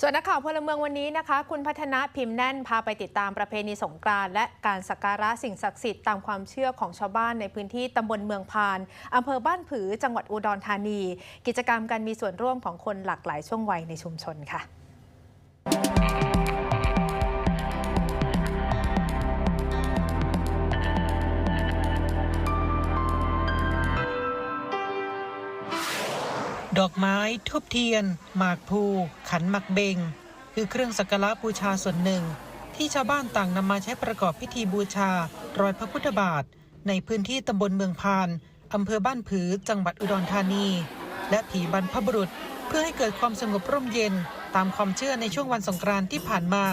ส่วนนักข่าวพลเมืองวันนี้นะคะ คุณพัฒนะพิมพ์แน่นพาไปติดตามประเพณีสงกรานต์และการสักการะสิ่งศักดิ์สิทธิ์ตามความเชื่อของชาวบ้านในพื้นที่ตำบลเมืองพานอำเภอบ้านผือจังหวัดอุดรธานี กิจกรรมการมีส่วนร่วมของคนหลากหลายช่วงวัยในชุมชนค่ะ ดอกไม้ทูบเทียน หมากพลูขันหมักเบง คือเครื่องสักการะบูชาส่วนหนึ่ง ที่ชาวบ้านต่างนำมาใช้ประกอบพิธีบูชารอยพระพุทธบาท ในพื้นที่ตำบลเมืองพานอำเภอบ้านผือจังหวัดอุดรธานี และผีบรรพบุรุษ เพื่อให้เกิดความสงบร่มเย็นตามความเชื่อในช่วงวันสงกรานต์ที่ผ่านมา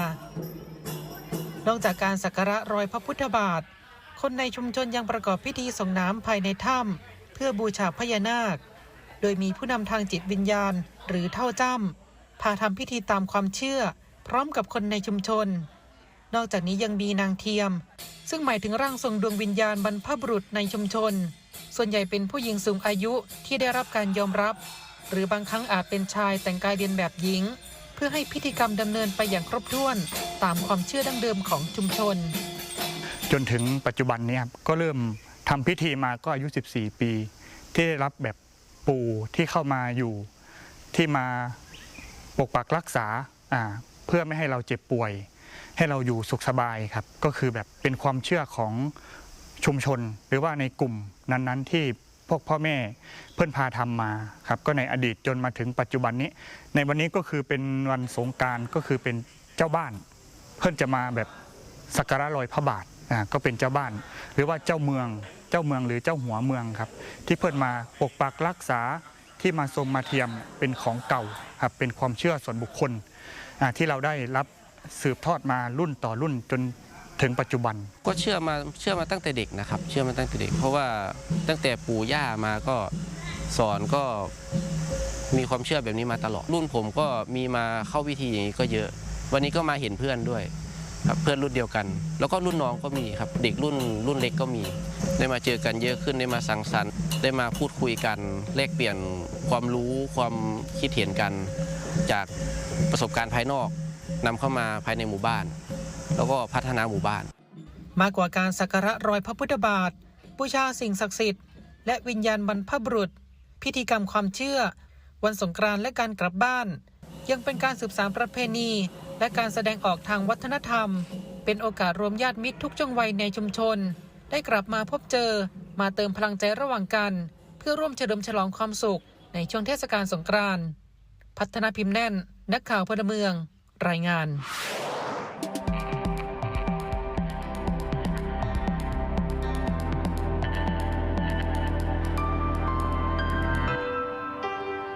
นอกจากการสักการะรอยพระพุทธบาท คนในชุมชนยังประกอบพิธีส่งน้ำภายในถ้ำเพื่อบูชาพญานาค โดยมีผู้นำทางจิตวิญญาณ หรือเท่าจ้ำพาทำพิธีตามความเชื่อ พร้อมกับคนในชุมชน นอกจากนี้ยังมีนางเทียม ซึ่งหมายถึงร่างทรงดวงวิญญาณบรรพบุรุษในชุมชน ส่วนใหญ่เป็นผู้หญิงสูงอายุที่ได้รับการยอมรับ หรือบางครั้งอาจเป็นชายแต่งกายเรียนแบบหญิง เพื่อให้พิธีกรรมดำเนินไปอย่างครบถ้วน ตามความเชื่อดั้งเดิมของชุมชน จนถึงปัจจุบันนี้ครับก็เริ่มทำพิธีมาก็อายุ 14 ปี ที่ได้รับแบบ ปู่ที่เข้ามาอยู่ที่มาปกปักรักษาเพื่อไม่ให้เราเจ็บป่วย ให้เราอยู่สุขสบายครับ ก็คือแบบเป็นความเชื่อของชุมชน หรือว่าในกลุ่มนั้นๆ ที่พวกพ่อแม่เพื่อนพาทำมาครับ ก็ในอดีตจนมาถึงปัจจุบันนี้ ในวันนี้ก็คือเป็นวันสงการก็คือเป็นเจ้าบ้าน เพื่อนจะมาแบบสักการะรอยพระบาทก็เป็นเจ้าบ้าน หรือว่าเจ้าเมือง เจ้าเมืองหรือเจ้าหัวเมืองครับ ที่เพื่นมาปกปักรักษาที่มาทรงมาเทียมเป็นของเก่าครับเป็นความเชื่อส่วนบุคคลที่เราได้รับสืบทอดมารุ่นต่อรุ่นจนถึงปัจจุบัน ก็เชื่อมาเชื่อมาตั้งแต่เด็กนะครับ เชื่อมาตั้งแต่เด็ก เพราะว่าตั้งแต่ปู่ย่ามาก็สอนก็มีความเชื่อแบบนี้มาตลอด รุ่นผมก็มีมาเข้าพิธีอย่างนี้ก็เยอะ วันนี้ก็มาเห็นเพื่อนด้วย ครับเพื่อนรุ่นเดียวกัน แล้วก็รุ่นน้องก็มีครับ เด็กรุ่นรุ่นเล็กก็มี ได้มาเจอกันเยอะขึ้นได้มาสังสรรค์ ได้มาพูดคุยกันแลกเปลี่ยนความรู้ความคิดเห็นกัน จากประสบการณ์ภายนอกนำเข้ามาภายในหมู่บ้าน แล้วก็พัฒนาหมู่บ้าน มากกว่าการสักการะรอยพระพุทธบาทบูชาสิ่งศักดิ์สิทธิ์และวิญญาณบรรพบุรุษ พิธีกรรมความเชื่อ วันสงกรานต์และการกลับบ้าน ยังเป็นการสืบสานประเพณี และการแสดงออกทางวัฒนธรรม เป็นโอกาสรวมญาติมิตรทุกจังวัยในชุมชน ได้กลับมาพบเจอ มาเติมพลังใจระหว่างกัน เพื่อร่วมเฉลิมฉลองความสุข ในช่วงเทศกาลสงกรานต์พัฒนาพิมพ์แน่น นักข่าวพลเมือง รายงาน